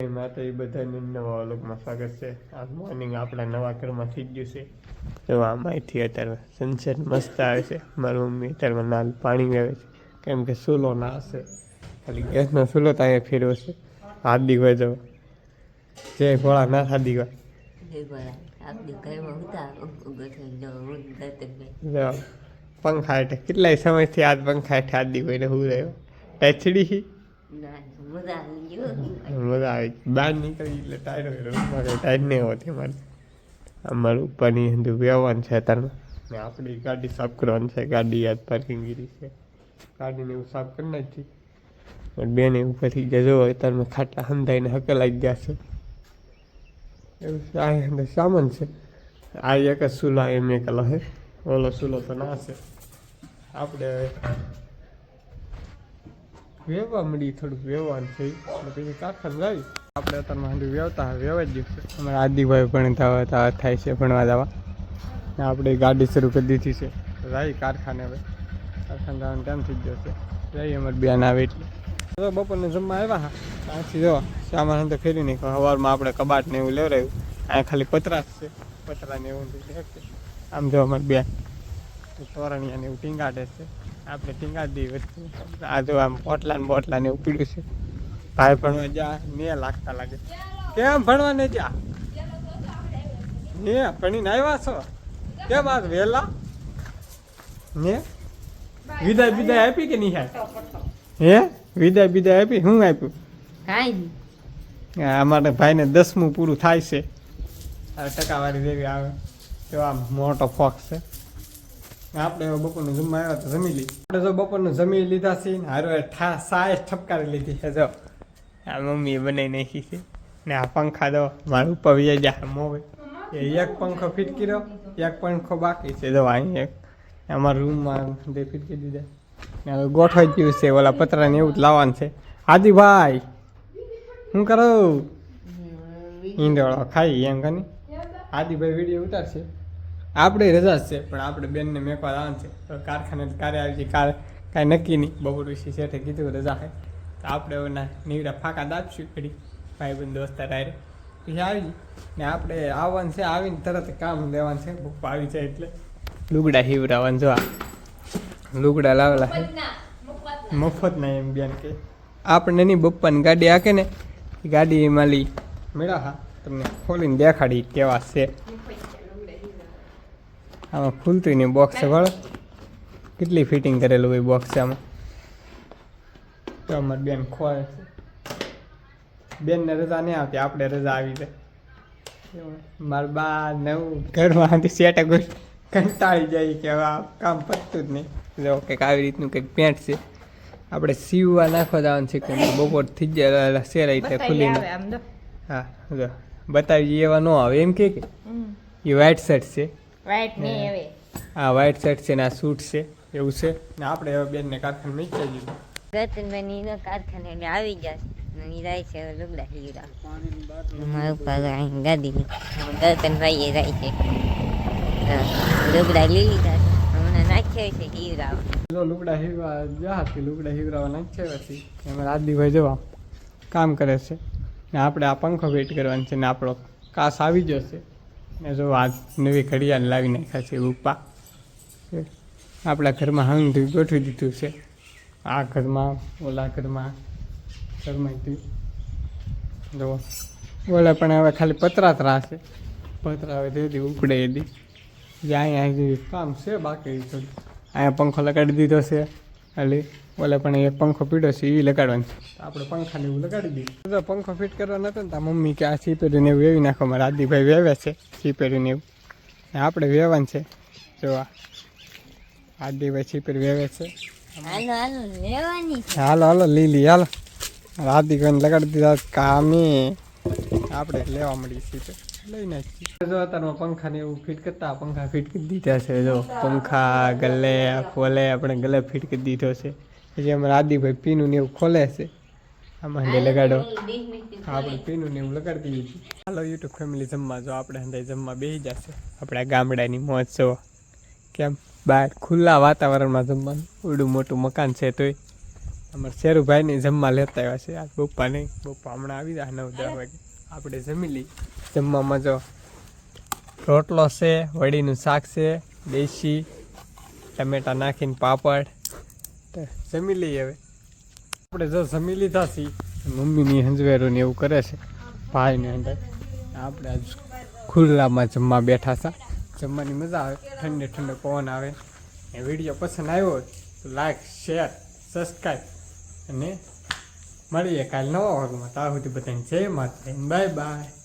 માતા એ બધાને નવા વ્લોગમાં સ્વાગત છે આજ મોર્નિંગ આપણા નવા ઘરમાં થઈ ગયું છે તો આમાંથી અત્યારે સનસેટ મસ્ત આવે છે મારી મમ્મી અત્યારમાં નાલ પાણી આવે છે કેમ કે સૂલો ના હશે ખાલી ગેસનો સૂલો તો અહીંયા ફેરવો છે હાથ દીવા જવો જે ભોળા ના હાથ દીવા પંખા હેઠે કેટલાય સમયથી આજ પંખા હેઠે હાથ દીવો હું રહ્યો ટેચડી મજા આવી બહાર નીકળી એટલે ટાયર રૂમમાં કંઈ ટાયર નહીં હોતી મારે અમારું ઉપરની અંદર વ્યવહાર છે અત્યારમાં ને આપણી ગાડી સાફ કરવાની છે. ગાડી યાદ પાર્કિંગ ગીરી છે. ગાડીને એવું સાફ કરી નાખી. પણ બેન એવું પછી હોય અત્યારમાં ખાટલા હંધાઈને હકલાઈ ગયા છે. એવું આ સામાન છે. આ એક જ સુલા, એમ એકલો હે. ઓલો સુલો તો ના છે. આપણે વેવા મળી થોડુંક વેવાનું થઈ એટલે પછી કારખાને લાવી. આપણે અત્યારમાં માંડવી વેવતા વેવા જ દિવસે અમારા આદિભાઈ પણ તાવા તાવા થાય છે ભણવા જવા. ને આપણે ગાડી શરૂ કરી દીધી છે. રાઈ કારખાને હવે. કારખાને જવાનું ટાઈમ થઈ ગયો છે. રાઈ અમારે બેન આવે એટલે. તો બપોરને જમવા આવ્યા હા. ત્યાંથી જવા. સામાન અંદર ફેરી નહીં સવારમાં આપણે કબાટ ને એવું લેવડાવ્યું. અહીંયા ખાલી પતરા જ છે પતરા ને એવું આમ જો અમારે બેન. તોરણિયા ને એવું ટીંગાટે છે. આપણે ટીંગાડી વચ્ચે. આ તો આમ પોટલા ને બોટલા ને ઉપડ્યું છે. ભાઈ ભણવા જા ને લાગતા લાગે. કેમ ભણવા ને જા? ને ભણીને આવ્યા છો? કેમ આજ વહેલા? ને વિદાય વિદાય આપી કે નહીં હે? વિદાય વિદાય આપી? શું આપ્યું? કાંઈ અમારે અમારા ભાઈને દસમું પૂરું થાય છે. હવે ટકાવારી જેવી આવે. તો આમ મોટો ફોક્સ છે. આપણે બપોરનું જમવા આવ્યા તો જમી લઈ આપણે જો બપોરનું જમી લીધા છે ને હારો ઠા સાય ઠપકારી લીધી છે, જો. આ મમ્મીએ બનાવી નાખી છે. ને આ પંખા દો, મારા ઉપર વ્યાજ જા મોવે. એક પંખો ફિટ કર્યો, એક પંખો બાકી છે, જો અહીં એક. અમારા રૂમમાં તે ફિટ કરી દીધા. ને હવે ગોઠવાઈ ગયું છે, ઓલા પતરાને એવું જ લાવવાનું છે. આદિભાઈ, શું કરો? ઈંડળો ખાઈ, એમ કની આદિભાઈ વીડિયો ઉતારશે. આપણે રજા જ છે પણ આપણે બેનને મેકવા આવવાનું છે. તો કારખાને કારે આવી છે કાર કાંઈ નક્કી નહીં. બપોર ઋષિ શેઠે કીધું રજા છે તો આપણે એના નીવડા ફાંકા દાબશું ઘડી. ભાઈબંધ દોસ્તાર આરે પછી આવી ને આપણે આવવાનું છે આવીને તરત કામ લેવાનું છે. ભૂખ આવી જાય એટલે. લુગડા હિવરાવાનું જો લુગડા લાવેલા મફત ના એમ બેન કે. આપણે નહીં બપ્પાની ગાડી આકે ને ગાડી માલી મેળા હા તમને ખોલીને દેખાડી કેવા છે. આમાં ખુલતું નહીં બોક્સ છે કેટલી ફિટિંગ કરેલું હોય બોક્સ આમાં? તો અમારી બેન ખોય છે. બેનને રજા નહીં આવતી આપણે રજા આવી જાય. મારા બા નવું ઘરમાંથી સેટ કંટાળી જાય કે હવે આ કામ પતતું જ નહીં. જો કંઈક આવી રીતનું કંઈક પેન્ટ છે. આપણે સીવવા નાખવા જવાનું છે કે બપોર થઈ જાય શેર એટલે ખુલીને. હા જો. બતાવી એવા ન આવે એમ કે કે? એ વ્હાઈટ શર્ટ છે. વાઈટ નહીં હવે આ વ્હાઈટ શર્ટ છે ને આ સૂટ છે એવું છે. ને આપણે હવે બેનને કારખાને મૂકી દીધું. રતનભાઈ ની કારખાને એટલે આવી જશે ની જાય છે હવે લુગડા હીરા મારા ઉપર અહીં ગાદી રતનભાઈ એ જાય છે. લુગડા લઈ લીધા હમણાં નાખ્યા છે હીરા લુગડા હીરવા જા હતી લુગડા હીરવા નાખ્યા પછી એમાં રાજદીભાઈ જવા કામ કરે છે. ને આપણે આ પંખો વેટ કરવાનો છે ને આપણો કાસ આવી જશે ને જો આ નવી ઘડિયાળ લાવી નાખ્યા છે ઉપા આપણા ઘરમાં હંગ ગોઠવી દીધું છે. આ ઘરમાં, ઓલા ઘરમાં ઘરમાં જો, ઓલા પણ હવે ખાલી પતરા ત્રાસે પતરા હવે તેથી ઉપડે એદી જ્યાં અહીંયા કામ છે બાકી થોડું અહીંયા પંખો લગાડી દીધો છે. એટલે ઓલે પણ એક પંખો પીડો છે એ લગાડવાનું આપણે પંખા પંખાને એવું લગાડી દઈએ. તો પંખો ફિટ કરવાનો હતો ને તો મમ્મી કે આ સીપેરીને એવું વેવી નાખો. મારા આદિભાઈ વેવે છે સીપેરીને એવું. ને આપણે વેવાનું છે. જો આ. આદિભાઈ સીપેરી વેવે છે. હાલો હાલો લેવાની હાલો હાલો લીલી હાલો. આદિભાઈને લગાડી દીધા કામે. આપણે લેવા મળીએ સીપે લઈ નાખી. જો અત્યારમાં પંખા ને એવું ફિટ કરતા પંખા ફિટ કરી દીધા છે. જો પંખા ગલે ખોલે આપણે ગલે ફિટ કરી દીધો છે. પછી અમારા આદિભાઈ પીનું ને એવું ખોલે છે. આમાં હંડે લગાડો. આપણે પીનું ને એવું લગાડી દીધું હાલો યુટ્યુબ ફેમિલી જમવા જો આપણે હંડે જમવા બેસી જશે. આપણા ગામડાની મોજ જો કેમ? બહાર ખુલ્લા વાતાવરણમાં જમવાનું. ઉડું મોટું મકાન છે તોય. અમારા શેરુભાઈને જમવા લેતા આવ્યા છે. આ બપ્પા નહીં બપ્પા હમણાં આવી જાય નવ દસ વાગે. આપણે જમી લઈ જમવામાં જો રોટલો છે, વડીનું શાક છે, દેશી ટમેટા નાખીને પાપડ. જમી લઈએ હવે. આપણે જો જમી લીધા છીએ મમ્મીની હંજવેરું ને એવું કરે છે, ભાઈને અંદર. આપણે આજ ખુલ્લામાં જમવા બેઠા હતા જમવાની મજા આવે, ઠંડે ઠંડો પવન આવે. એ વીડિયો પસંદ આવ્યો તો લાઈક શેર સબસ્ક્રાઈબ અને મળીએ કાલે નવા વર્ગમાં ત્યાં સુધી બધાને જય માતા બાય બાય.